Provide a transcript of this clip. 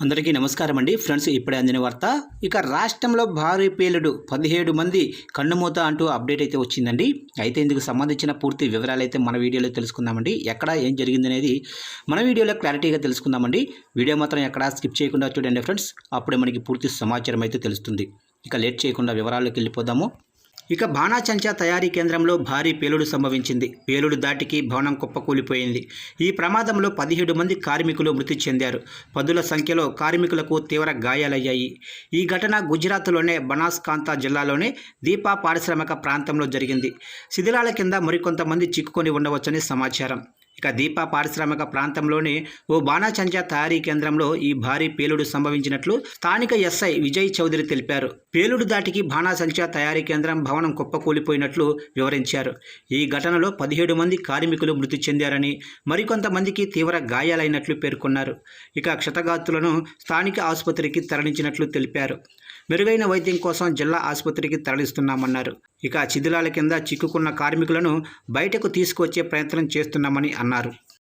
అందరికీ నమస్కారం అండి ఫ్రెండ్స్ ఇప్పుడే అందిన వార్త. ఇక రాష్ట్రంలో భారీ పేలుడు. పదిహేడు మంది కన్నుమూత అంటూ అప్డేట్ అయితే వచ్చిందండి. అయితే ఇందుకు సంబంధించిన పూర్తి వివరాలు అయితే మన వీడియోలో తెలుసుకుందామండి. ఎక్కడ ఏం జరిగింది అనేది మన వీడియోలో క్లారిటీగా తెలుసుకుందామండి. వీడియో మాత్రం ఎక్కడ స్కిప్ చేయకుండా చూడండి ఫ్రెండ్స్. అప్పుడే మనకి పూర్తి సమాచారం అయితే తెలుస్తుంది. ఇక లేట్ చేయకుండా వివరాల్లోకి వెళ్ళిపోదాము. ఇక బాణాచంచా తయారీ కేంద్రంలో భారీ పేలుడు సంభవించింది. పేలుడు దాటికి భవనం కుప్పకూలిపోయింది. ఈ ప్రమాదంలో పదిహేడు మంది కార్మికులు మృతి చెందారు. పదుల సంఖ్యలో కార్మికులకు తీవ్ర గాయాలయ్యాయి. ఈ ఘటన గుజరాత్లోనే బనాస్కాంతా జిల్లాలోని దీపా పారిశ్రామిక ప్రాంతంలో జరిగింది. శిథిలాల కింద మరికొంతమంది చిక్కుకొని ఉండవచ్చని సమాచారం. ఇక దీపా పారిశ్రామిక ప్రాంతంలోని ఓ బాణాచంచా తయారీ కేంద్రంలో ఈ భారీ పేలుడు సంభవించినట్లు స్థానిక ఎస్ఐ విజయ్ చౌదరి తెలిపారు. పేలుడు దాటికి బాణాసంచా తయారీ కేంద్రం భవనం కుప్పకూలిపోయినట్లు వివరించారు. ఈ ఘటనలో పదిహేడు మంది కార్మికులు మృతి చెందారని మరికొంతమందికి తీవ్ర గాయాలైనట్లు పేర్కొన్నారు. ఇక క్షతగాత్రులను స్థానిక ఆసుపత్రికి తరలించినట్లు తెలిపారు. మెరుగైన వైద్యం కోసం జిల్లా ఆసుపత్రికి తరలిస్తున్నామన్నారు. ఇక శిథిలాల కింద చిక్కుకున్న కార్మికులను బయటకు తీసుకువచ్చే ప్రయత్నం చేస్తున్నామని అన్నారు.